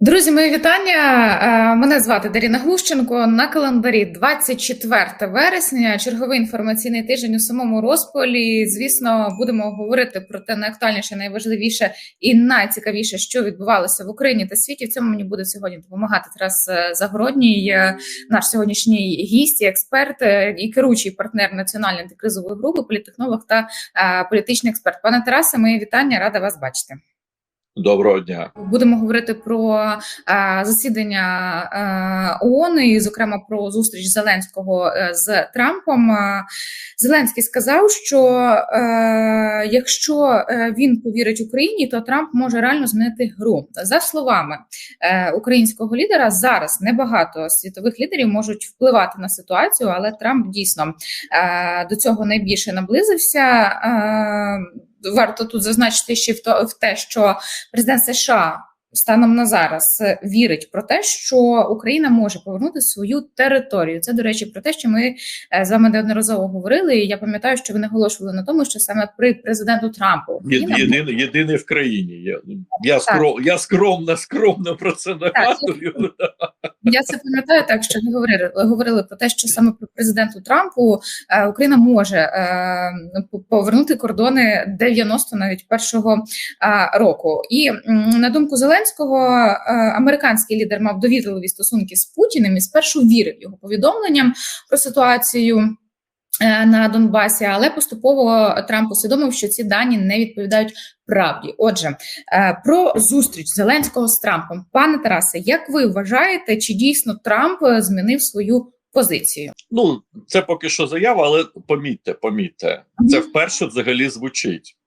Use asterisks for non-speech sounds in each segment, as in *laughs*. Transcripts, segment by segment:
Друзі, мої вітання. Е, мене звати Даріна Глущенко. На календарі 24 вересня. Черговий інформаційний тиждень у самому розпалі. Звісно, будемо говорити про те найактуальніше, найважливіше і найцікавіше, що відбувалося в Україні та світі. В цьому мені буде сьогодні допомагати Тарас е, Загородній, е, наш сьогоднішній гість, і експерт і керуючий партнер національної антикризової групи, політтехнолог та політичний експерт. Пане Тарасе, мої вітання, рада вас бачити. Доброго дня будемо говорити про е, засідання е, ООН і, зокрема, про зустріч Зеленського е, з Трампом. Е, Зеленський сказав, що е, якщо е, він повірить Україні, то Трамп може реально змінити гру. За словами е, українського лідера, зараз небагато світових лідерів можуть впливати на ситуацію, але Трамп дійсно е, до цього найбільше наблизився. Е, варто тут зазначити ще в те, що президент США станом на зараз е, вірить про те, що Україна може повернути свою територію. Це до речі, про те, що ми е, з вами неодноразово говорили. і Я пам'ятаю, що ви наголошували на тому, що саме при президенту Трампу Україна єдиний єдиний в країні. Я я, скром, я скромно, скромно про це нагадую. *laughs* Я це пам'ятаю, так що ви говорили говорили про те, що саме про президенту Трампу е, Україна може е, повернути кордони 90 навіть першого е, року. І на думку Зеленського, е, американський лідер мав довірливі стосунки з Путіним і спершу вірив його повідомленням про ситуацію. Е, на Донбасі, але поступово Трамп усвідомив, що ці дані не відповідають правді. Отже, е, про зустріч Зеленського з Трампом, пане Тарасе, як ви вважаєте, чи дійсно Трамп змінив свою позицію? Ну це поки що заява, але помітьте, помітьте, це вперше взагалі звучить.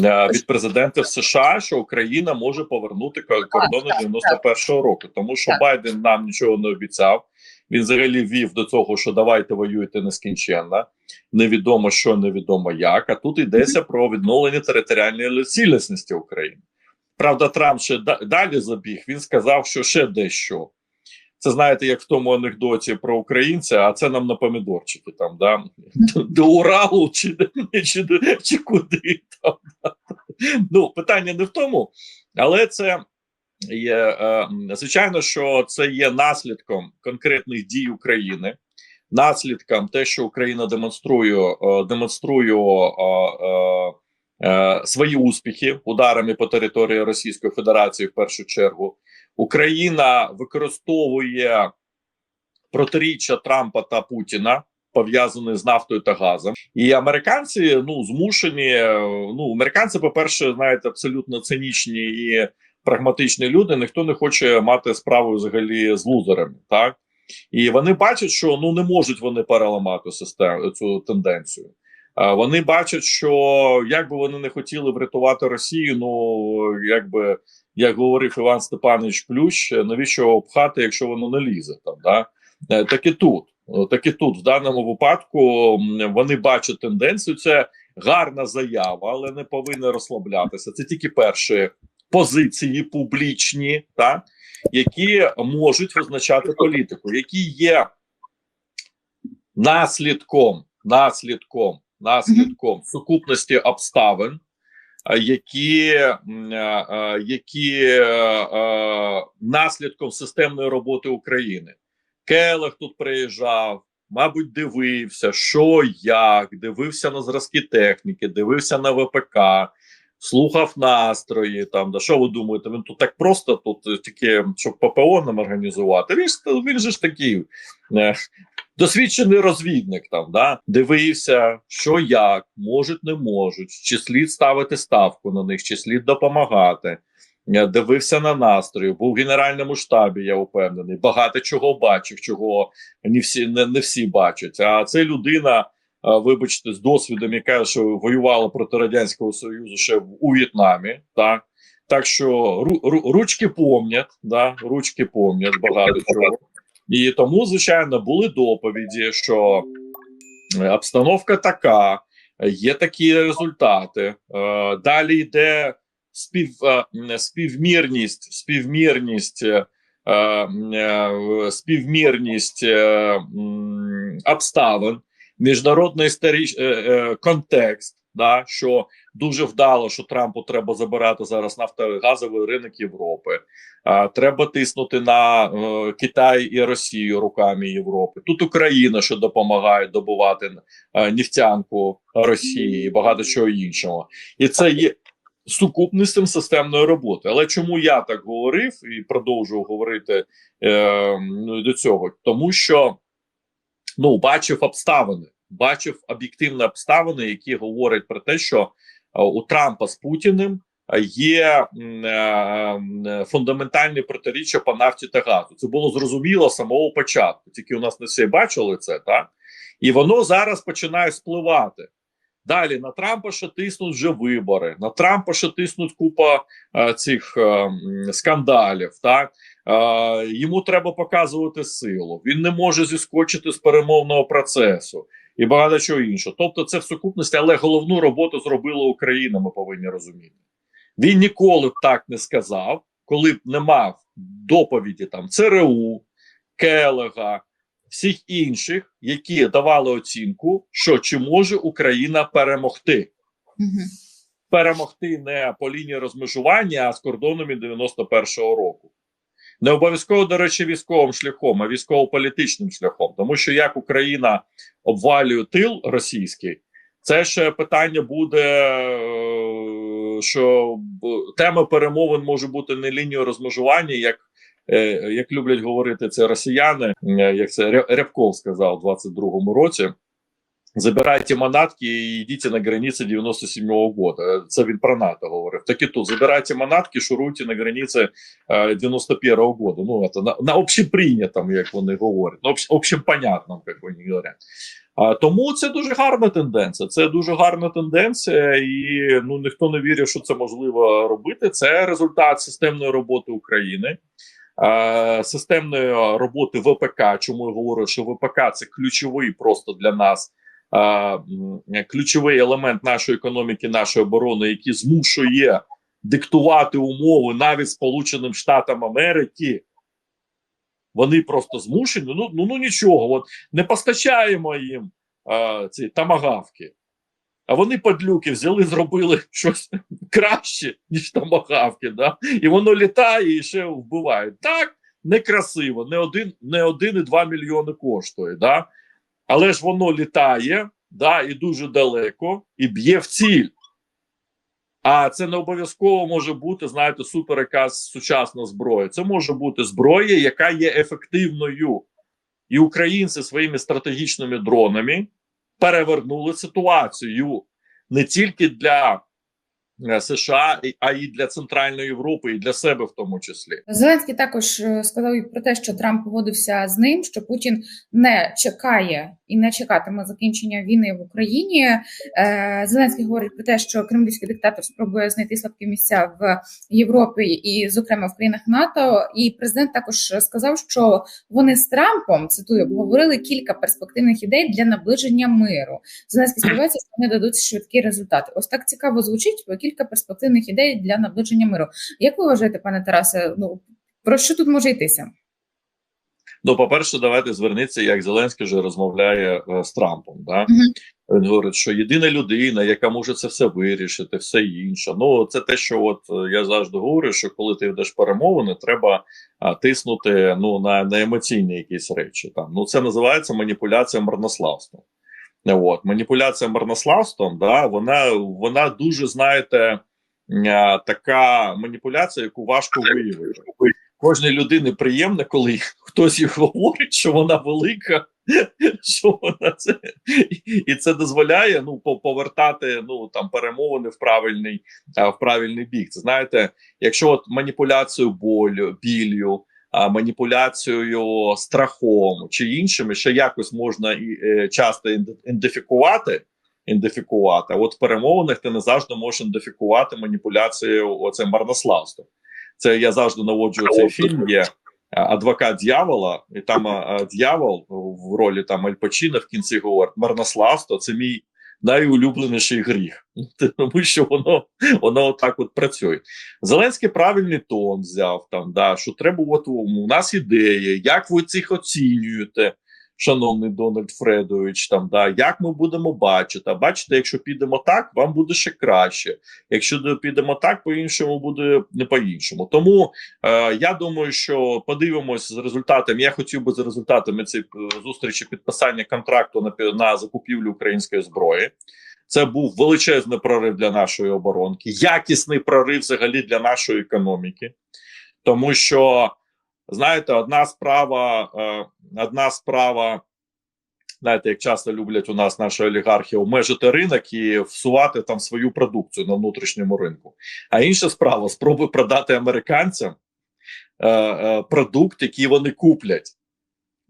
Е, від президента США, що Україна може повернути кордони 91-го року, тому що Байден нам нічого не обіцяв. Він взагалі вів до того, що давайте воюйте нескінченно. Невідомо що, невідомо як. А тут йдеться про відновлення територіальної цілісності України. Правда, Трамп ще далі забіг. Він сказав, що ще дещо. Це знаєте, як в тому анекдоті про українця, а це нам на помідорчики там, да? до Уралу чи чи, чи куди там. Ну, питання не в тому, але це є е, звичайно, що це є наслідком конкретних дій України, наслідком те, що Україна демонструє е, демонструє е, свої успіхи ударами по території Російської Федерації в першу чергу. Україна використовує протиріччя Трампа та Путіна. Пов'язаний з нафтою та газом, і американці ну змушені. Ну американці, по перше, знаєте, абсолютно цинічні і прагматичні люди. Ніхто не хоче мати справу взагалі з лузерами, так і вони бачать, що ну не можуть вони переламати систему цю тенденцію. Вони бачать, що як би вони не хотіли врятувати Росію, ну якби як говорив Іван Степанович Плющ, навіщо обхати, якщо воно не лізе там, да е, так і тут, так і тут, в даному випадку, вони бачать тенденцію. Це гарна заява, але не повинні розслаблятися. Це тільки перші позиції публічні, так які можуть визначати політику, які є наслідком, наслідком, наслідком сукупності обставин які які наслідком системної роботи України. Келех тут приїжджав, мабуть, дивився, що як, дивився на зразки техніки, дивився на ВПК, слухав настрої. Там да що ви думаєте? Він тут так просто тут тільки щоб ППО нам організувати. Він він же ж такий е, досвідчений розвідник там да дивився, що як можуть, не можуть, чи слід ставити ставку на них, чи слід допомагати. Дивився на настрої, був в генеральному штабі. Я впевнений. Багато чого бачив, чого не всі не, не всі бачать. А це людина, вибачте, з досвідом, яка що воювала проти радянського союзу ще у В'єтнамі. Так так що ру, ручки помнять, да, ручки помнять багато чого. І тому, звичайно, були доповіді, що е, обстановка така, є такі результати. Е, далі йде спів, е, співмірність, співмірність, співмірність обставин, міжнародний контекст. Да, що дуже вдало, що Трампу треба забирати зараз нафтогазовий ринок Європи. А, треба тиснути на е, Китай і Росію руками Європи. Тут Україна, що допомагає добувати е, нефтянку Росії і багато чого іншого. І це є сукупністю системної роботи. Але чому я так говорив і продовжую говорити е, до цього? Тому що ну бачив обставини, бачив об'єктивні обставини, які говорять про те, що е, у Трампа з Путіним є е, фундаментальні протиріччя по нафті та газу. Це було зрозуміло з самого початку. Тільки у нас не всі бачили це, так і воно зараз починає спливати. Далі на Трампа ще тиснуть вже вибори. На Трампа ще тиснуть купа е, цих е, скандалів. Так е, йому треба показувати силу. Він не може зіскочити з перемовного процесу і багато чого іншого. Тобто, це в сукупності, але головну роботу зробила Україна. Ми повинні розуміти. Він ніколи б так не сказав, коли б не мав доповіді там ЦРУ, Келега всіх інших, які давали оцінку, що чи може Україна перемогти. Угу. Перемогти не по лінії розмежування, а з кордонами 91-го року. Не обов'язково, до речі, військовим шляхом, а військово-політичним шляхом. Тому що як Україна обвалює тил російський, це ще питання буде, що тема перемовин може бути не лінією розмежування, як як люблять говорити це росіяни, як це Рябков сказав у 22-му році. Забирайте манатки і йдіть на границі 97-го года. Це він про НАТО говорив. Так і тут забирайте манатки, шуруйте на границі 91-го года. Ну, це на, на общеприйнятом, як вони говорять, на общепонятном, як вони говорять. А, Тому це дуже гарна тенденція. Це дуже гарна тенденція, і ну ніхто не вірить, що це можливо робити. Це результат системної роботи України. Системної роботи ВПК, чому я говорю, що ВПК це ключовий просто для нас ключовий елемент нашої економіки, нашої оборони, який змушує диктувати умови навіть Сполученим Штатам Америки. Вони просто змушені. Ну ну, ну нічого, от не постачаємо їм а, ці тамагавки. А вони падлюки взяли, зробили *laughs* щось краще, ніж тамагавки. Да? І воно літає і ще вбиває. Так, некрасиво, не один, не один і два мільйони коштує. Да? Але ж воно літає, да, і дуже далеко, і б'є в ціль. А це не обов'язково може бути, знаєте, супер якась сучасна зброя. Це може бути зброя, яка є ефективною. І українці своїми стратегічними дронами перевернули ситуацію не тільки для Е, США, а й для Центральної Європи, і для себе в тому числі. Зеленський також е, сказав про те, що Трамп погодився з ним, що Путін не чекає і не чекатиме закінчення війни в Україні. Е, Зеленський говорить про те, що кремлівський диктатор спробує знайти слабкі місця в Європі і, зокрема, в країнах НАТО. І президент також сказав, що вони з Трампом цитую обговорили кілька перспективних ідей для наближення миру. Зеленський сподівається, що вони дадуть швидкі результати. Ось так цікаво звучить бо кілька перспективних ідей для наближення миру. Як ви вважаєте, пане Тарасе? Ну про що тут може йтися? Ну, по-перше, давайте звернеться, як Зеленський вже розмовляє е, з Трампом. Да? Угу. Він говорить, що єдина людина, яка може це все вирішити, все інше. Ну, це те, що от е, я завжди говорю, що коли ти йдеш перемовини, треба а, тиснути ну, на на емоційні якісь речі. Там. Ну, Це називається маніпуляція марнославством. От маніпуляція марнославством, да, вона вона дуже знаєте, така маніпуляція, яку важко виявити. Кожній людині приємно, коли хтось їй говорить, що вона велика, *laughs* що вона це і це дозволяє ну повертати ну там перемовини в правильний в правильний бік. Це знаєте, якщо от маніпуляцію болю, білью маніпуляцією страхом чи іншими, що якось можна і е, часто ідентифікувати. Ідентифікувати. От в перемовинах ти не завжди можеш ідентифікувати маніпуляцією оце марнославством. Це я завжди наводжу цей фільм. Є адвокат дьявола, і там дьявол в ролі там Аль Пачіно в кінці говорить: марнославство це мій найулюбленіший гріх, *laughs* тому що воно воно так от працює. Зеленський правильний тон взяв там, да, що треба, от у нас ідеї, як ви цих оцінюєте, шановний Дональд Фредович, там да як ми будемо бачити. А бачите, якщо підемо так, вам буде ще краще. Якщо підемо так, по іншому буде не по іншому. Тому е, я думаю, що подивимось з результатами. Я хотів би за результатами цієї е, зустрічі підписання контракту на на закупівлю української зброї. Це був величезний прорив для нашої оборонки, якісний прорив взагалі для нашої економіки, тому що знаєте, одна справа, е, одна справа, знаєте, як часто люблять у нас наші олігархи обмежити ринок і всувати там свою продукцію на внутрішньому ринку. А інша справа спроби продати американцям е, е, продукт, який вони куплять.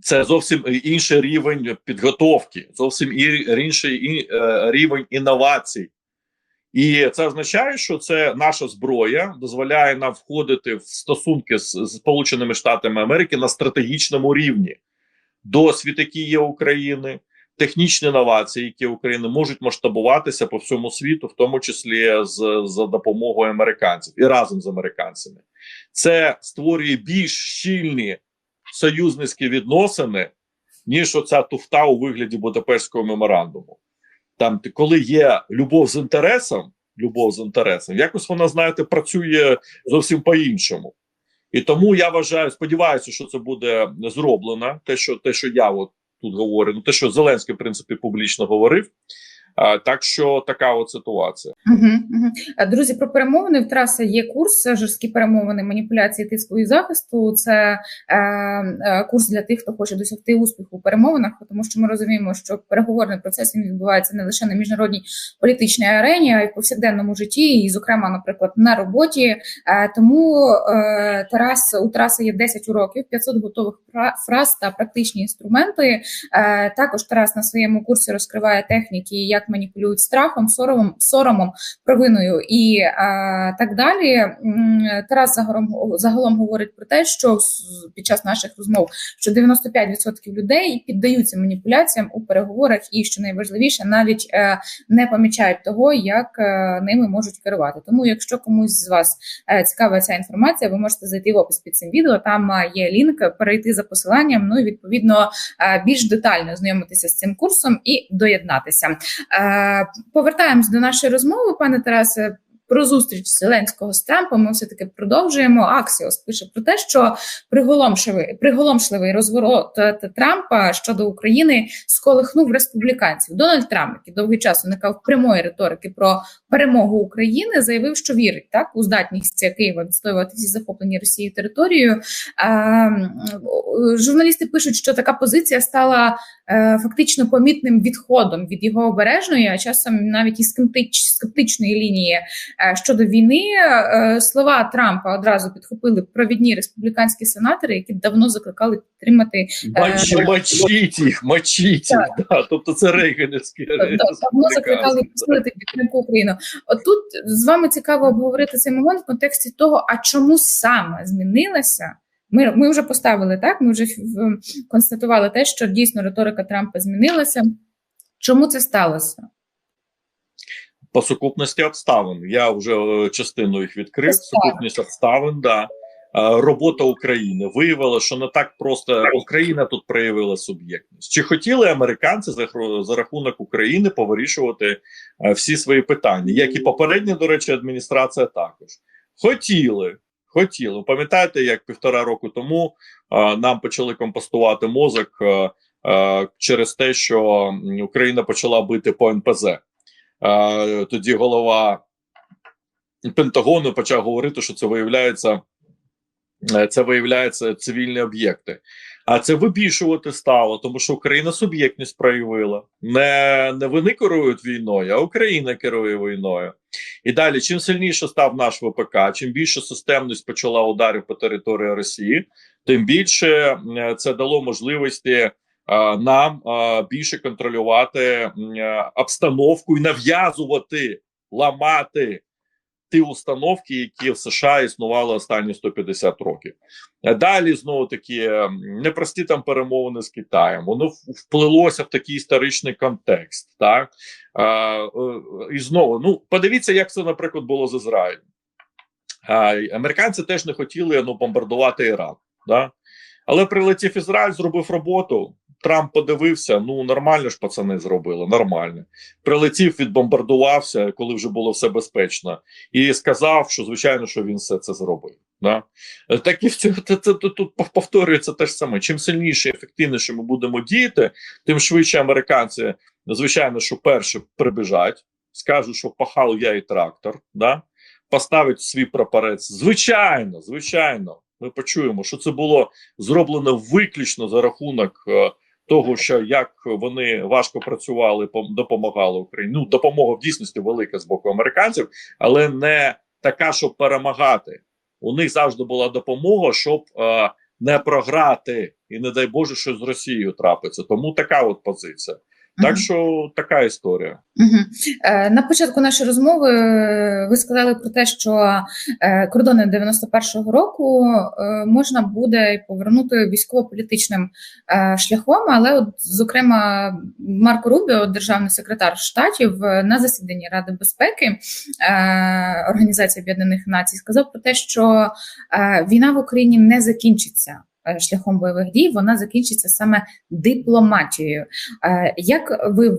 Це зовсім інший рівень підготовки, зовсім інший рівень інновацій. І це означає, що це наша зброя дозволяє нам входити в стосунки з Сполученими Штатами Америки на стратегічному рівні. Досвід, який є України, технічні інновації, які України можуть масштабуватися по всьому світу, в тому числі з за допомогою американців і разом з американцями. Це створює більш щільні союзницькі відносини, ніж оця туфта у вигляді Будапештського меморандуму там коли є любов з інтересом, любов з інтересом, якось вона, знаєте, працює зовсім по-іншому. І тому я вважаю, сподіваюся, що це буде зроблено. Те, що те, що я от тут говорю, ну те, що Зеленський в принципі публічно говорив. Так що така от ситуація. Угу, угу. Друзі, про перемовини в Тараса є курс жорсткі перемовини, маніпуляції тиску і захисту. Це е, е, курс для тих, хто хоче досягти успіху у перемовинах, тому що ми розуміємо, що переговорний процес він відбувається не лише на міжнародній політичній арені, а й в повсякденному житті, і, зокрема, наприклад, на роботі. Е, тому е, Тарас у Тараса є 10 уроків, 500 готових фраз та практичні інструменти. Е, також Тарас на своєму курсі розкриває техніки. як маніпулюють страхом, соромом, соромом, провиною і а, так далі. Тарас загалом, загалом говорить про те, що під час наших розмов що 95% людей піддаються маніпуляціям у переговорах, і що найважливіше, навіть е, не помічають того, як е, ними можуть керувати. Тому, якщо комусь з вас е, цікава ця інформація, ви можете зайти в опис під цим відео. Там є лінк, перейти за посиланням. Ну і відповідно більш детально знайомитися з цим курсом і доєднатися. Е, повертаємось до нашої розмови, пане Тарасе. Про зустріч Зеленського з Трампом ми все таки продовжуємо. Аксіос пише про те, що приголомшливий приголомшливий розворот Трампа щодо України сколихнув республіканців. Дональд Трамп, який довгий час уникав прямої риторики про перемогу України, заявив, що вірить так у здатність Києва відстоювати всі захоплені Росією територію. А, журналісти пишуть, що така позиція стала Е, фактично помітним відходом від його обережної, а часом навіть і скептичної лінії е, щодо війни. Е, слова Трампа одразу підхопили провідні республіканські сенатори, які давно закликали підтримати мочіть їх, мочіть їх. Да. Тобто це рейганівські давно закликали посилити підтримку України. От тут з вами цікаво обговорити цей момент в контексті того, а чому саме змінилася. Ми ми вже поставили так. Ми вже констатували те, що дійсно риторика Трампа змінилася. Чому це сталося? По сукупності обставин. Я вже е, частину їх відкрив. Сукупність обставин, да. Робота України виявила, що не так просто Україна тут проявила суб'єктність. Чи хотіли американці за, за рахунок України повирішувати е, всі свої питання? Як і попередня, до речі, адміністрація також хотіли, Хотіли. Пам'ятаєте, як півтора року тому а, нам почали компостувати мозок а, а, через те, що Україна почала бити по НПЗ. Тоді голова Пентагону почав говорити, що це виявляється. Е, це виявляється цивільні об'єкти, а це вибільшувати стало, тому що Україна суб'єктність проявила. Не не вони керують війною, а Україна керує війною. І далі, чим сильніше став наш ВПК, чим більше системність почала ударів по території Росії, тим більше е, це дало можливості нам більше контролювати обстановку і нав'язувати, ламати ті установки, які в США існували останні 150 років. Далі знову таки непрості там перемовини з Китаєм. Воно вплилося в такий історичний контекст. Так е, і знову ну подивіться, як це, наприклад, було з Ізраїлем. Американці теж не хотіли ну, бомбардувати Іран. Да? Але прилетів Ізраїль, зробив роботу. Трамп подивився, ну нормально ж пацани зробили, нормально. Прилетів, відбомбардувався, коли вже було все безпечно, і сказав, що звичайно, що він все це зробив. Да? Е, Так і в цьому це, тут повторюється те ж саме. Чим сильніше і ефективніше ми будемо діяти, тим швидше американці, звичайно, що перше прибіжать, скажуть, що пахав я і трактор, да? поставить свій прапорець. Звичайно, звичайно, ми почуємо, що це було зроблено виключно за рахунок е, того, що як вони важко працювали, пом- допомагали Україні. Ну, допомога в дійсності велика з боку американців, але не така, щоб перемагати. У них завжди була допомога, щоб е, не програти, і не дай Боже, що з Росією трапиться. Тому така от позиція. Так що така історія. Е, На початку нашої розмови е, ви сказали про те, що е, кордони 91-го року е, можна буде повернути військово-політичним е, шляхом, але, от, зокрема, Марко Рубіо, державний секретар штатів, на засіданні Ради безпеки е, Організації Об'єднаних Націй сказав про те, що е, війна в Україні не закінчиться. Е, Шляхом бойових дій вона закінчиться саме дипломатією. Е, Як ви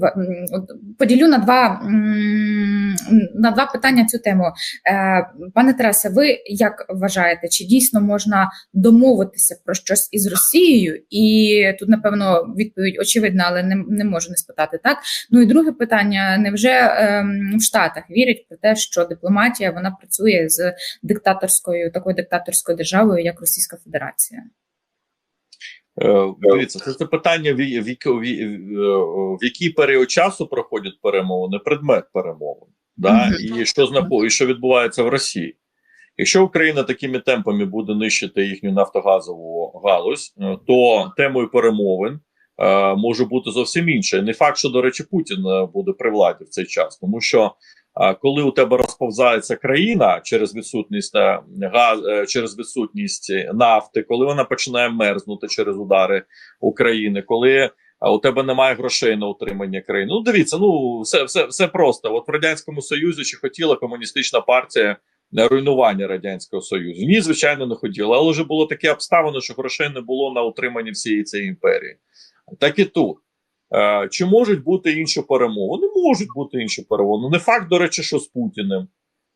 поділю на два на два питання цю тему, Е, пане Тарасе, ви як вважаєте, чи дійсно можна домовитися про щось із Росією? І тут, напевно, відповідь очевидна, але не, не можу не спитати так. Ну і друге питання: невже ем, в Штатах вірять про те, що дипломатія вона працює з диктаторською такою диктаторською державою, як Російська Федерація? Е, Дивіться, це, це питання, в, в, в, в, в який період часу проходять перемовини, предмет перемовин, да? І що знапо, і що відбувається в Росії. Якщо Україна такими темпами буде нищити їхню нафтогазову галузь, е, то темою перемовин е, може бути зовсім інше. Не факт, що, до речі, Путін е, буде при владі в цей час, тому що е, коли у тебе розповзається країна через відсутність е, газ, е, через відсутність нафти, коли вона починає мерзнути через удари України, коли у тебе немає грошей на утримання країни. Ну дивіться, ну все, все, все просто. От в радянському союзі чи хотіла комуністична партія руйнування радянського союзу? Ні, звичайно, не хотіла, але вже було таке обставини, що грошей не було на утримання всієї цієї імперії. Так і тут. Е, чи можуть бути інші перемови? Не можуть бути інші перемови. Не факт, до речі, що з Путіним.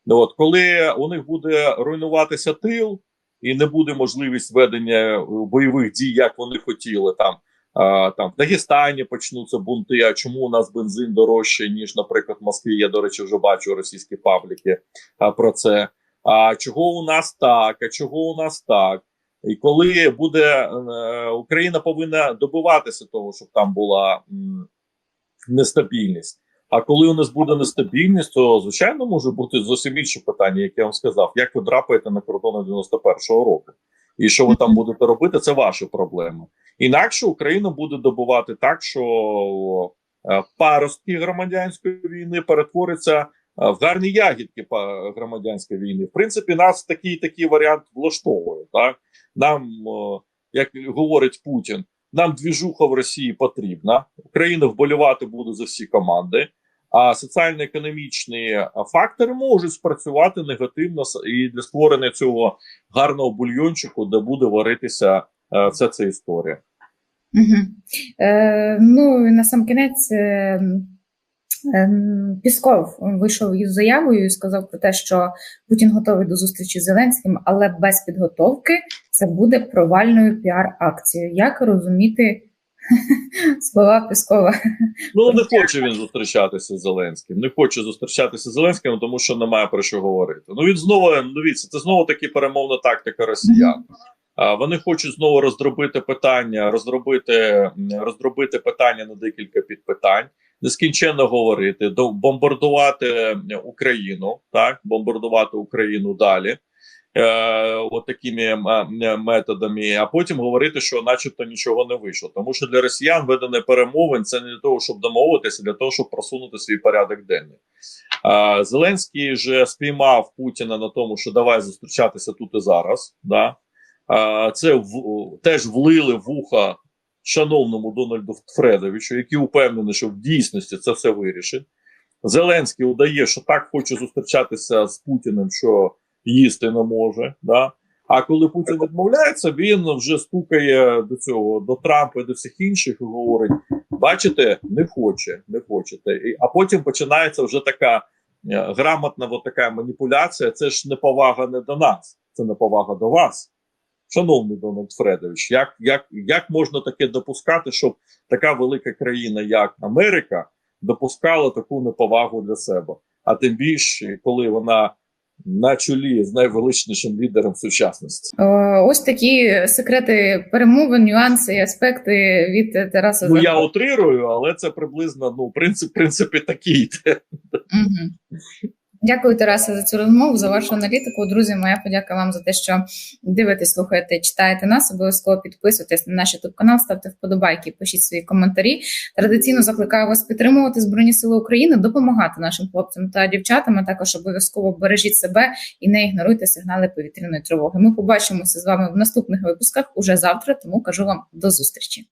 Ну, От коли у них буде руйнуватися тил, і не буде можливість ведення е, бойових дій, як вони хотіли там. А, там в Дагестані почнуться бунти. А чому у нас бензин дорожче, ніж, наприклад, в Москві? Я, до речі, вже бачу російські пабліки а, про це. А чого у нас так? А чого у нас так? І коли буде е, Україна повинна добиватися того, щоб там була нестабільність. А коли у нас буде нестабільність, то звичайно може бути зовсім інше питання, яке я вам сказав: як ви драпаєте на кордони 91-го року, і що ви там будете робити, це ваші проблеми. Інакше Україна буде добувати так, що е, паростки громадянської війни перетворяться е, в гарні ягідки громадянської війни. В принципі, нас такий такий варіант влаштовує. Так нам, як говорить Путін, нам двіжуха в Росії потрібна. Україна вболівати буде за всі команди. А соціально-економічні фактори можуть спрацювати негативно і для створення цього гарного бульйончику, де буде варитися е, вся ця історія. Угу. Е, ну на сам кінець е, Пісков вийшов із заявою і сказав про те, що Путін готовий до зустрічі з Зеленським, але без підготовки це буде провальною піар-акцією. Як розуміти *laughs* слова Піскова? Ну не хоче він зустрічатися з Зеленським. Не хоче зустрічатися з Зеленським, тому що немає про що говорити. Ну він знову ну, дивіться, це знову таки перемовна тактика росіян. Вони хочуть знову роздробити питання, роздробити, роздробити питання на декілька підпитань, нескінченно говорити, до бомбардувати Україну, так бомбардувати Україну далі. Е, от такими методами, а потім говорити, що, начебто, нічого не вийшло. Тому що для росіян ведення перемовин це не для того, щоб домовитися, для того, щоб просунути свій порядок денний. Зеленський вже спіймав Путіна на тому, що давай зустрічатися тут і зараз. Да? Це в, теж влили в уха шановному Дональду Фредовичу, який упевнений, що в дійсності це все вирішить. Зеленський удає, що так хоче зустрічатися з Путіним, що їсти не може. Да? А коли Путін відмовляється, він вже стукає до цього до Трампа і до всіх інших і говорить: бачите, не хоче, не хочете. І, а потім починається вже така е, грамотна от така маніпуляція. Це ж неповага не до нас, це неповага до вас. Шановний Дональд Фредович, як, як, як можна таке допускати, щоб така велика країна, як Америка, допускала таку неповагу для себе? А тим більше, коли вона на чолі з найвеличнішим лідером сучасності. Е, Ось такі секрети перемовин, нюанси і аспекти від Тараса Ну я утрирую, але це приблизно ну принцип, принципі такий. Мгм. Дякую, Тарасе, за цю розмову, за вашу аналітику. Друзі, моя подяка вам за те, що дивитесь, слухаєте, читаєте нас. Обов'язково підписуйтесь на наш youtube канал, ставте вподобайки, пишіть свої коментарі. Традиційно закликаю вас підтримувати Збройні Сили України, допомагати нашим хлопцям та дівчатам. а Також обов'язково бережіть себе і не ігноруйте сигнали повітряної тривоги. Ми побачимося з вами в наступних випусках уже завтра. Тому кажу вам до зустрічі.